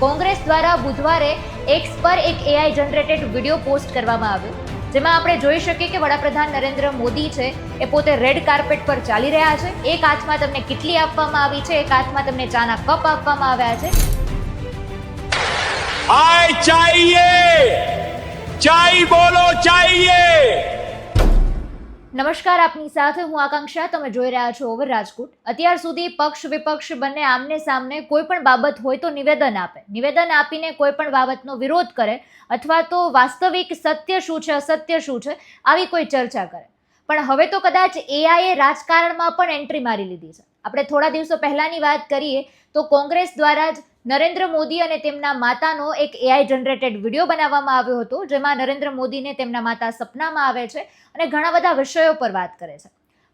કોંગ્રેસ દ્વારા બુધવારે એક્સ પર એક એઆઈ જનરેટેડ વીડિયો પોસ્ટ કરવામાં આવ્યો, જેમાં આપણે જોઈ શકીએ કે વડાપ્રધાન નરેન્દ્ર મોદી છે, એ પોતે રેડ કાર્પેટ પર ચાલી રહ્યા છે. એક હાથમાં તમને કેટલી આપવામાં આવી છે, એક હાથમાં તમને ચાના કપ આપવામાં આવ્યા છે. આય ચાઈએ! ચાઈ બોલો નમસ્કાર આપની સાથે હું આકાંક્ષા, તમે જોઈ રહ્યા છો ઓવર રાજકોટ. અત્યાર સુધી પક્ષ વિપક્ષ બંને આમને સામને કોઈ પણ બાબત હોય તો નિવેદન આપે. નિવેદન આપીને કોઈ પણ બાબતનો વિરોધ કરે અથવા તો વાસ્તવિક સત્ય શું છે, અસત્ય શું છે, આવી કોઈ ચર્ચા કરે. પણ હવે તો કદાચ એઆઈએ રાજકારણમાં પણ એન્ટ્રી મારી લીધી છે. આપણે થોડા દિવસો પહેલાંની વાત કરીએ તો કોંગ્રેસ દ્વારા જ નરેન્દ્ર મોદી અને તેમના માતાનો એક એઆઈ જનરેટેડ વીડિયો બનાવવામાં આવ્યો હતો, જેમાં નરેન્દ્ર મોદીને તેમના માતા સપનામાં આવે છે અને ઘણા બધા વિષયો પર વાત કરે છે.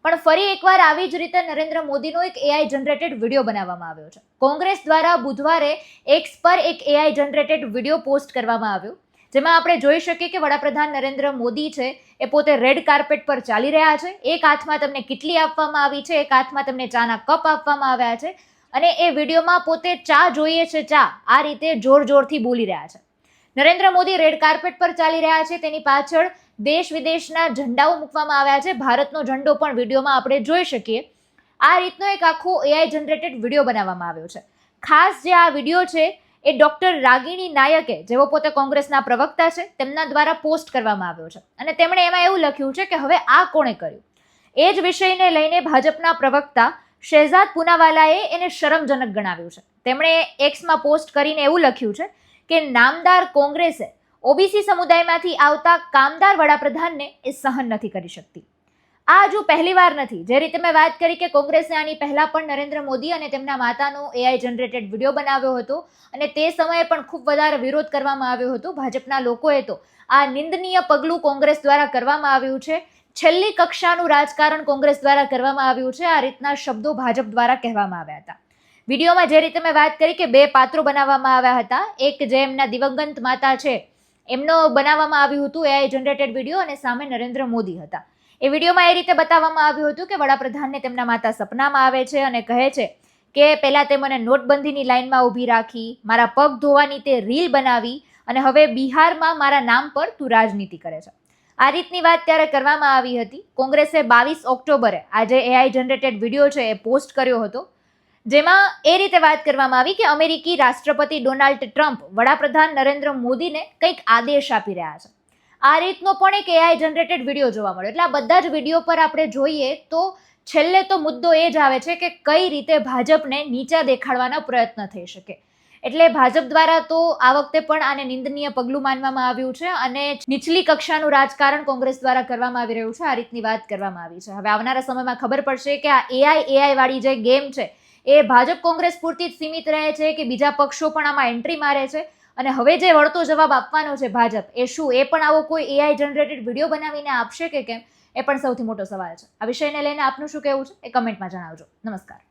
પણ ફરી એકવાર આવી જ રીતે નરેન્દ્ર મોદીનો એક એઆઈ જનરેટેડ વીડિયો બનાવવામાં આવ્યો છે. કોંગ્રેસ દ્વારા બુધવારે એક્સ પર એક એઆઈ જનરેટેડ વીડિયો પોસ્ટ કરવામાં આવ્યો, જેમાં આપણે જોઈ શકીએ કે વડાપ્રધાન નરેન્દ્ર મોદી છે, એ પોતે રેડ કાર્પેટ પર ચાલી રહ્યા છે. એક હાથમાં તમને કિટલી આપવામાં આવી છે, એક હાથમાં તમને ચાના કપ આપવામાં આવ્યા છે. અને એ વિડીયોમાં પોતે ચા જોઈએ છે ચા. આ રીતે જોર જોરથી બોલી રહ્યા છે. નરેન્દ્ર મોદી રેડ કાર્પેટ પર ચાલી રહ્યા છે. તેની પાછળ દેશ વિદેશના ઝંડાઓ મૂકવામાં આવ્યા છે. ભારતનો ઝંડો પણ વિડીયોમાં આપણે જોઈ શકીએ. આ રીતનો એક આખો એઆઈ જનરેટેડ વીડિયો બનાવવામાં આવ્યો છે. ખાસ જે આ વીડિયો છે, એ ડોક્ટર રાગિણી નાયકે, જેઓ પોતે કોંગ્રેસના પ્રવક્તા છે, તેમના દ્વારા પોસ્ટ કરવામાં આવ્યો છે. અને તેમણે એમાં એવું લખ્યું છે કે હવે આ કોણે કર્યું? એ જ વિષયને લઈને ભાજપના પ્રવક્તા શહેજાદ પુનાવાલાએ એને શરમજનક ગણાવ્યું છે. તેમણે એક્સમાં પોસ્ટ કરીને એવું લખ્યું છે કે નામદાર કોંગ્રેસે ઓબીસી સમુદાયમાંથી આવતા કામદાર વડાપ્રધાનને એ સહન નથી કરી શકતી. આ હજુ પહેલીવાર નથી. જે રીતે મેં વાત કરી કે કોંગ્રેસે આની પહેલાં પણ નરેન્દ્ર મોદી અને તેમના માતાનો એઆઈ જનરેટેડ વીડિયો બનાવ્યો હતો અને તે સમયે પણ ખૂબ વધારે વિરોધ કરવામાં આવ્યો હતો. ભાજપના લોકોએ તો આ નિંદનીય પગલું કોંગ્રેસ દ્વારા કરવામાં આવ્યું છે. છેલ્લી કક્ષાનું રાજકારણ કોંગ્રેસ દ્વારા કરવામાં આવ્યું છે. આ રીતના શબ્દો ભાજપ દ્વારા કહેવામાં આવ્યા હતા. વિડીયોમાં જે રીતે મેં વાત કરી કે બે પાત્રો બનાવવામાં આવ્યા હતા. એક જે એમના દિવંગત માતા છે, એમનો બનાવવામાં આવ્યું હતું એઆઈ જનરેટેડ વીડિયો અને સામે નરેન્દ્ર મોદી હતા. એ વિડીયોમાં એ રીતે બતાવવામાં આવ્યું હતું કે વડાપ્રધાનને તેમના માતા સપનામાં આવે છે અને કહે છે કે પહેલાં તે મને નોટબંધીની લાઇનમાં ઊભી રાખી, મારા પગ ધોવાની તે રીલ બનાવી અને હવે બિહારમાં મારા નામ પર તું રાજનીતિ કરે છે. આ રીતની વાત ત્યારે કરવામાં આવી હતી. કોંગ્રેસે બાવીસ ઓક્ટોબરે આજે એઆઈ જનરેટેડ વીડિયો છે એ પોસ્ટ કર્યો હતો, જેમાં એ રીતે વાત કરવામાં આવી કે અમેરિકી રાષ્ટ્રપતિ ડોનાલ્ડ ટ્રમ્પ વડાપ્રધાન નરેન્દ્ર મોદીને કંઈક આદેશ આપી રહ્યા છે. આ રીતનો પણ એક એઆઈ જનરેટેડ વીડિયો જોવા મળ્યો. એટલે આ બધા જ વીડિયો પર આપણે જોઈએ તો છેલ્લે તો મુદ્દો એ જ આવે છે કે કઈ રીતે ભાજપને નીચા દેખાડવાના પ્રયત્ન થઈ શકે. એટલે ભાજપ દ્વારા તો આ વખતે પણ આને નિંદનીય પગલું માનવામાં આવ્યું છે અને નીચલી કક્ષાનું રાજકારણ કોંગ્રેસ દ્વારા કરવામાં આવી રહ્યું છે. આ રીતની વાત કરવામાં આવી છે. હવે આવનારા સમયમાં ખબર પડશે કે આ એઆઈ એઆઈ વાળી જે ગેમ છે, એ ભાજપ કોંગ્રેસ પૂરતી જ સીમિત રહે છે કે બીજા પક્ષો પણ આમાં એન્ટ્રી મારે છે? અને હવે જે વળતો જવાબ આપવાનો છે ભાજપ, એ શું? એ પણ આવો કોઈ એઆઈ જનરેટેડ વીડિયો બનાવીને આપશે કે કેમ? એ પણ સૌથી મોટો સવાલ છે. આ વિષયને લઈને આપનું શું કહેવું છે? એ કમેન્ટમાં જણાવજો. નમસ્કાર.